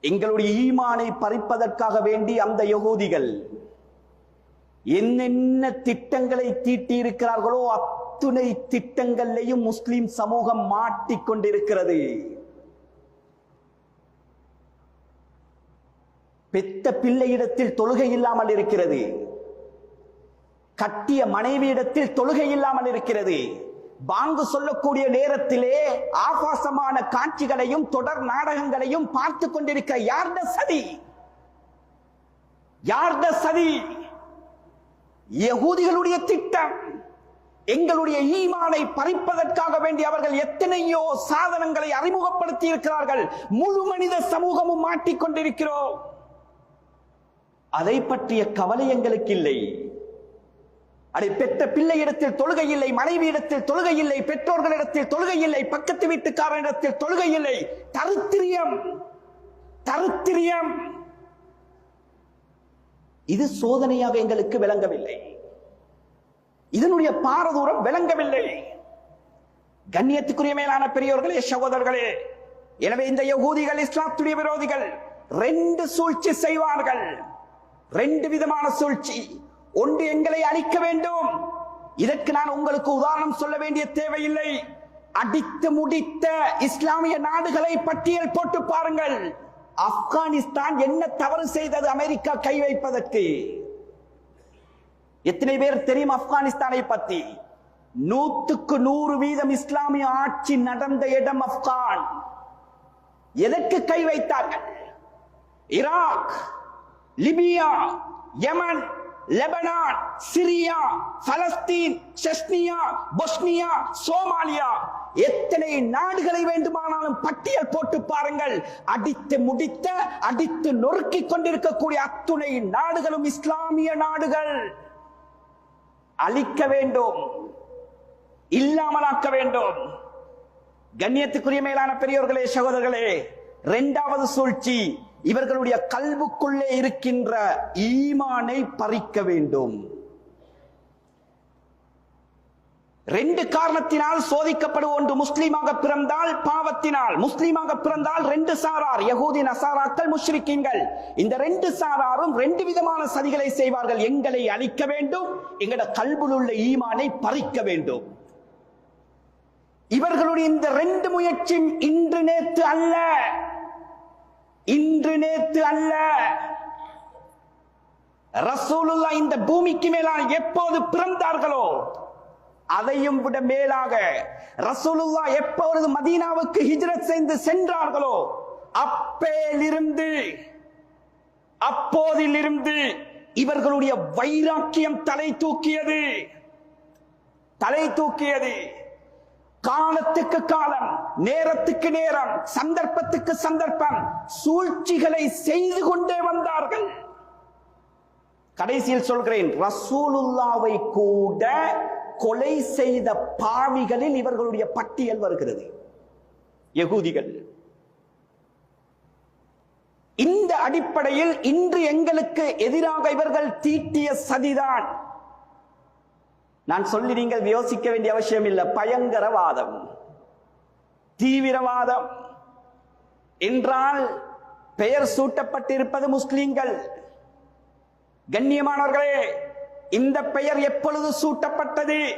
எங்களுடைய ஈமானை பறிப்பதற்காக வேண்டி அந்த யகூதிகள் என்னென்ன திட்டங்களை தீட்டி இருக்கிறார்களோ அத்துணை திட்டங்களையும் முஸ்லிம் சமூகம் மாட்டிக்கொண்டிருக்கிறது. பெத்த பிள்ளையிடத்தில் தொழுகை இல்லாமல் இருக்கிறது. கட்டிய மனைவியிடத்தில் தொழுகை இல்லாமல் இருக்கிறது. பாங்கு சொல்லக்கூடிய நேரத்திலே ஆபாசமான காட்சிகளையும் தொடர் நாடகங்களையும் பார்த்து கொண்டிருக்க யார்த சதி? யார்த சதி? யகூதிகளுடைய திட்டம் எங்களுடைய ஈமானை பறிப்பதற்காக வேண்டி அவர்கள் எத்தனையோ சாதனங்களை அறிமுகப்படுத்தி இருக்கிறார்கள் முழு மனித சமூகமும் மாட்டிக்கொண்டிருக்கிறோம். அதை பற்றிய கவலை எங்களுக்கு இல்லை. அதை பெற்ற பிள்ளையிடத்தில் தொழுகை இல்லை மனைவியிடத்தில் தொழுகை இல்லை பெற்றோர்களிடத்தில் தொழுகை இல்லை பக்கத்து வீட்டுக்காரனிடத்தில் தொழுகை இல்லை தருத்திரியம் தருத்திரியம். இது சோதனையாக எங்களுக்கு விளங்கவில்லை. இதனுடைய பாரதூரம் விளங்கவில்லை. கண்ணியத்துக்குரிய மேலான பெரியோர்களே சகோதரர்களே எனவே இந்த யகூதிகள் இஸ்லாத்துடைய விரோதிகள் ரெண்டு சூழ்ச்சி செய்வார்கள். ரெண்டு விதமான சூழ்ச்சி. ஒன்று எங்களை அழிக்க வேண்டும். இதற்கு நான் உங்களுக்கு உதாரணம் சொல்ல வேண்டிய தேவையில்லை. அடித்து முடித்த இஸ்லாமிய நாடுகளை பட்டியல் போட்டு பாருங்கள். ஆப்கானிஸ்தான் என்ன தவறு செய்தது அமெரிக்கா கை வைப்பதற்கு? எத்தனை பேர் தெரியும் ஆப்கானிஸ்தானை பத்தி? நூத்துக்கு நூறு வீதம் இஸ்லாமிய ஆட்சி நடந்த இடம் ஆப்கான். எதற்கு கை வைத்தார்கள்? Iraq Libya Yemen Lebanon Syria Palestine Chechnya Bosnia Somalia. எத்தனை நாடுகளை வேண்டுமானாலும் பட்டியல் போட்டு பாருங்கள். அடித்து முடித்த அடித்து நொறுக்கிக் கொண்டிருக்கக்கூடிய அத்துணை நாடுகளும் இஸ்லாமிய நாடுகள். அழிக்க வேண்டும். இல்லாமலாக்க வேண்டும். கண்ணியத்துக்குரிய மேலான பெரியோர்களே சகோதரர்களே இரண்டாவது சூழ்ச்சி இவர்களுடைய கல்வுக்குள்ளே இருக்கின்ற ஈமானை பறிக்க வேண்டும். ரெண்டு காரணத்தினால் சோதிக்கப்படும் ஒன்று முஸ்லீமாக பிறந்தால் பாவத்தினால். முஸ்லீமாக பிறந்தால் ரெண்டு சாரார் யகூதி நசாராக்கள் முஷ்ரிக்கீங்கள் இந்த ரெண்டு சாராரும் ரெண்டு விதமான சதிகளை செய்வார்கள். எங்களை அழிக்க வேண்டும் எங்களோட கல்வியில் உள்ள ஈமானை பறிக்க வேண்டும். இவர்களுடைய இந்த ரெண்டு முயற்சியும் இன்று நேற்று அல்ல. இன்று நேற்று அல்ல. ரசூலுல்லா இந்த பூமிக்கு மேலால் எப்போது பிறந்தார்களோ அதையும் விட மேலாக ரசூலுல்லா எப்பொழுது மதீனாவுக்கு ஹிஜ்ரத் செய்து சென்றார்களோ அப்பேலிருந்து அப்போதிலிருந்து இவர்களுடைய வைராக்கியம் தலை தூக்கியது. தலை தூக்கியது. காலத்துக்கு காலம் நேரத்துக்கு நேரம் சந்தர்ப்பத்துக்கு சந்தர்ப்பம் சூழ்ச்சிகளை செய்து கொண்டே வந்தார்கள். கடைசியில் சொல்கிறேன் ரசூலுல்லாவை கூட கொலை செய்த பாவிகளில் இவர்களுடைய பட்டியல் வருகிறது. யகூதிகள். இந்த அடிப்படையில் இன்று எங்களுக்கு எதிராக இவர்கள் தீட்டிய சதிதான். நான் சொல்லி நீங்கள் யோசிக்க வேண்டிய அவசியம் இல்லை. பயங்கரவாதம். தீவிரவாதம். என்றால் பெயர் சூட்டப்பட்டிருப்பது முஸ்லிம்கள். கண்ணியமானவர்களே இந்த பெயர் எப்பொழுது சூட்டப்பட்டது?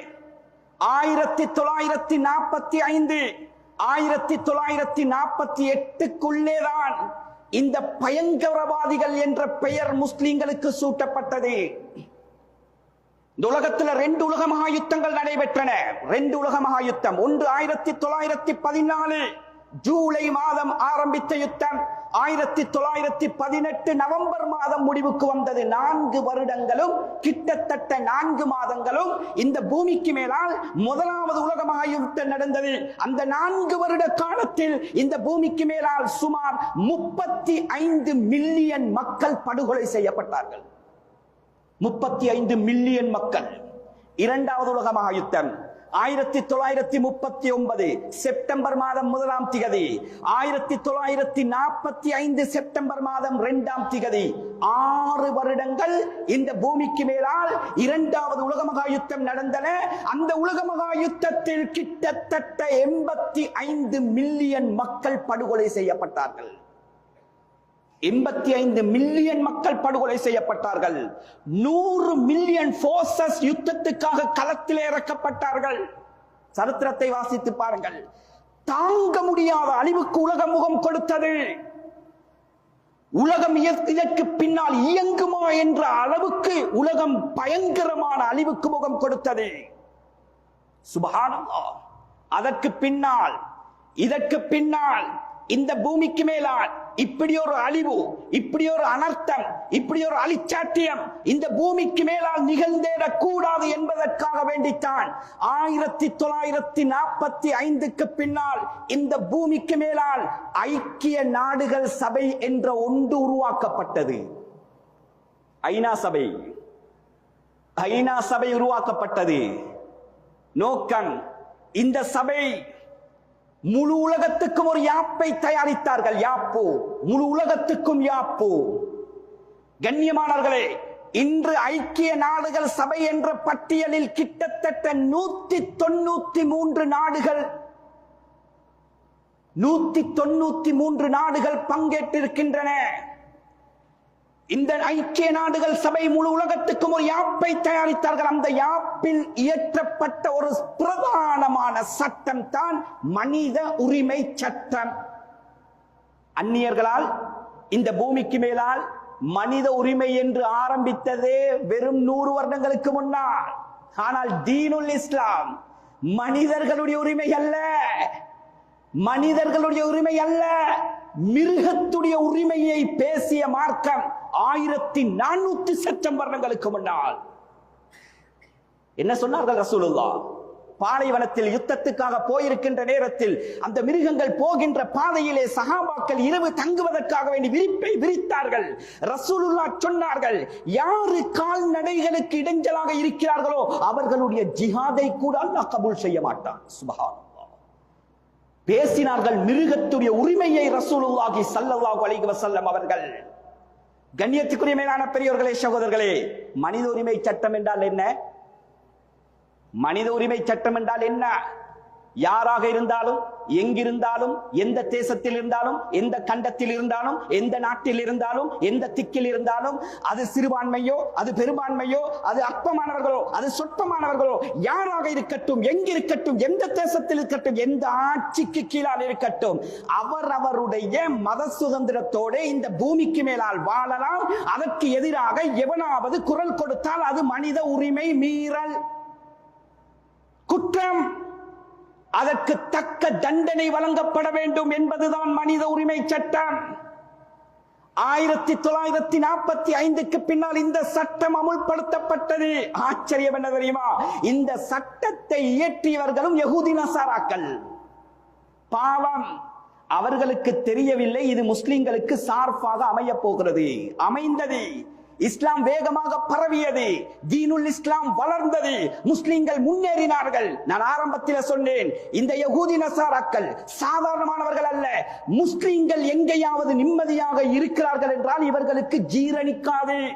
ஆயிரத்தி தொள்ளாயிரத்தி நாற்பத்தி ஐந்து ஆயிரத்தி தொள்ளாயிரத்தி நாற்பத்தி எட்டுக்குள்ளேதான் இந்த பயங்கரவாதிகள் என்ற பெயர் முஸ்லிம்களுக்கு சூட்டப்பட்டது. இந்த உலகத்துல ரெண்டு உலக மகாயுத்தங்கள் நடைபெற்றன. ரெண்டு உலக மகாயுத்தம். ஒன்று ஆயிரத்தி தொள்ளாயிரத்தி பதினாலு ஜூலை மாதம் ஆரம்பித்த யுத்தம். ஆயிரத்தி தொள்ளாயிரத்தி பதினெட்டு நவம்பர் மாதம் முடிவுக்கு வந்தது. நான்கு வருடங்களும் கிட்டத்தட்ட நான்கு மாதங்களும் இந்த பூமிக்கு மேலால் முதலாவது உலக மகாயுத்தம் நடந்தது. அந்த நான்கு வருட காலத்தில் இந்த பூமிக்கு மேலால் சுமார் முப்பத்தி ஐந்து மில்லியன் மக்கள் படுகொலை செய்யப்பட்டார்கள். முப்பத்தி ஐந்து மில்லியன் மக்கள். இரண்டாவது உலக மகாயுத்தம். ஆயிரத்தி தொள்ளாயிரத்தி முப்பத்தி ஒன்பது செப்டம்பர் மாதம் முதலாம் திகதி. ஆயிரத்தி தொள்ளாயிரத்தி நாற்பத்தி ஐந்து செப்டம்பர் மாதம் இரண்டாம் திகதி. ஆறு வருடங்கள் இந்த பூமிக்கு மேலால் இரண்டாவது உலக மகாயுத்தம் நடந்தன. அந்த உலக மகாயுத்தத்தில் கிட்டத்தட்ட எண்பத்தி ஐந்து மில்லியன் மக்கள் படுகொலை செய்யப்பட்டார்கள். எண்பத்தி ஐந்து மில்லியன் மக்கள் படுகொலை செய்யப்பட்டார்கள். நூறு மில்லியன் போர்சஸ் யுத்தத்துக்காக களத்தில் இறக்கப்பட்டார்கள். சரித்திரத்தை வாசித்து பாருங்கள். தாங்க முடியாத அழிவுக்கு உலகம் முகம் கொடுத்தது. உலகம் இதற்கு பின்னால் இயங்குமா என்ற அளவுக்கு உலகம் பயங்கரமான அழிவுக்கு முகம் கொடுத்தது. சுபகானந்தா அதற்கு பின்னால் இதற்கு பின்னால் இந்த பூமிக்கு மேலால் இப்படி ஒரு அழிவு இப்படி ஒரு அனர்த்தம் இப்படி ஒரு அழிச்சாட்டியம் இந்த பூமிக்கு மேலால் நிகழ்ந்தேறக் கூடாது என்பதற்காக வேண்டித்தான். ஆயிரத்தி தொள்ளாயிரத்தி நாற்பத்தி ஐந்துக்கு பின்னால் இந்த பூமிக்கு மேலால் ஐக்கிய நாடுகள் சபை என்ற ஒன்று உருவாக்கப்பட்டது. ஐநா சபை. ஐநா சபை உருவாக்கப்பட்டது. நோக்கம் இந்த சபை முழு உலகத்துக்கும் ஒரு யாப்பை தயாரித்தார்கள். யாப்பு? முழு உலகத்துக்கும் யாப்பு? கண்ணியமானவர்களே இன்று ஐக்கிய நாடுகள் சபை என்ற பட்டியலில் கிட்டத்தட்ட நூத்தி தொண்ணூத்தி மூன்று நாடுகள் நூத்தி தொண்ணூத்தி மூன்று நாடுகள் பங்கேற்றிருக்கின்றன. இந்த ஐக்கிய நாடுகள் சபை முழு உலகத்துக்கும் ஒரு யாப்பை தயாரித்தார்கள். அந்த யாப்பில் இயற்றப்பட்ட ஒரு பிரதானமான சட்டம் தான் மனித உரிமை சட்டம். அந்நியர்களால் இந்த பூமிக்கு மேலால் மனித உரிமை என்று ஆரம்பித்ததே வெறும் நூறு வருடங்களுக்கு முன்னால். ஆனால் தீனுல் இஸ்லாம் மனிதர்களுடைய உரிமை அல்ல. மனிதர்களுடைய உரிமை அல்ல. மிருகத்துடைய உரிமையை பேசிய மார்க்கம் ஆயிரத்தி நானூத்தி சட்டம் வருடங்களுக்கு முன்னால். என்ன சொன்னார்கள் ரசூலுல்லா பாலைவனத்தில் யுத்தத்துக்காக போயிருக்கின்ற நேரத்தில் அந்த மிருகங்கள் போகின்ற பாதையிலே சகாபாக்கள் இரவு தங்குவதற்காக வேண்டி விரிப்பை விரித்தார்கள். ரசூலுல்லா சொன்னார்கள் யாரு கால்நடைகளுக்கு இடைஞ்சலாக இருக்கிறார்களோ அவர்களுடைய ஜிஹாதை கூட அல்லாஹ் கபூல் செய்ய மாட்டான். சுபஹான் பேசினார்கள் மிருகத்துடைய உரிமையை ரசூலுல்லாஹி சல்லல்லாஹு அலைஹி வஸல்லம் அவர்கள். கண்ணியத்துக்குரிய மேலான பெரியவர்களே சகோதரர்களே மனித உரிமை சட்டம் என்றால் என்ன? மனித உரிமை சட்டம் என்றால் என்ன? யாராக இருந்தாலும் எங்கிருந்தாலும் எந்த தேசத்தில் இருந்தாலும் எந்த கண்டத்தில் இருந்தாலும் எந்த நாட்டில் இருந்தாலும் எந்த திக்கில் இருந்தாலும் அது சிறுபான்மையோ அது பெரும்பான்மையோ அது அற்பமானவர்களோ அது சொற்பமானவர்களோ யாராக இருக்கட்டும் எங்கிருக்கட்டும் எந்த தேசத்தில் இருக்கட்டும் எந்த ஆட்சிக்கு கீழால் இருக்கட்டும் அவர் அவருடைய மத சுதந்திரத்தோட இந்த பூமிக்கு மேலால் வாழலாம். அதற்கு எதிராக எவனாவது குரல் கொடுத்தால் அது மனித உரிமை மீறல். குற்றம். அதற்கு தக்க தண்டனை வழங்கப்பட வேண்டும் என்பதுதான் மனித உரிமை சட்டம். ஆயிரத்தி தொள்ளாயிரத்தி நாற்பத்தி ஐந்துக்கு பின்னால் இந்த சட்டம் அமுல்படுத்தப்பட்டது. ஆச்சரியம் என்ன தெரியுமா? இந்த சட்டத்தை இயற்றியவர்களும் யகூதி நசாராக்கள். பாவம். அவர்களுக்கு தெரியவில்லை இது முஸ்லிம்களுக்கு சார்பாக அமைய போகிறது. அமைந்தது. இஸ்லாம் வேகமாக பரவியது. தீனுல் இஸ்லாம் வளர்ந்தது. முஸ்லிம்கள் முன்னேறினார்கள். நான் ஆரம்பத்தில் சொன்னேன் இந்த யகூதி நசாராக்கள் சாதாரணமானவர்கள் அல்ல. முஸ்லிம்கள் எங்கேயாவது நிம்மதியாக இருக்கிறார்கள் என்றால் இவர்களுக்கு ஜீரணிக்காது.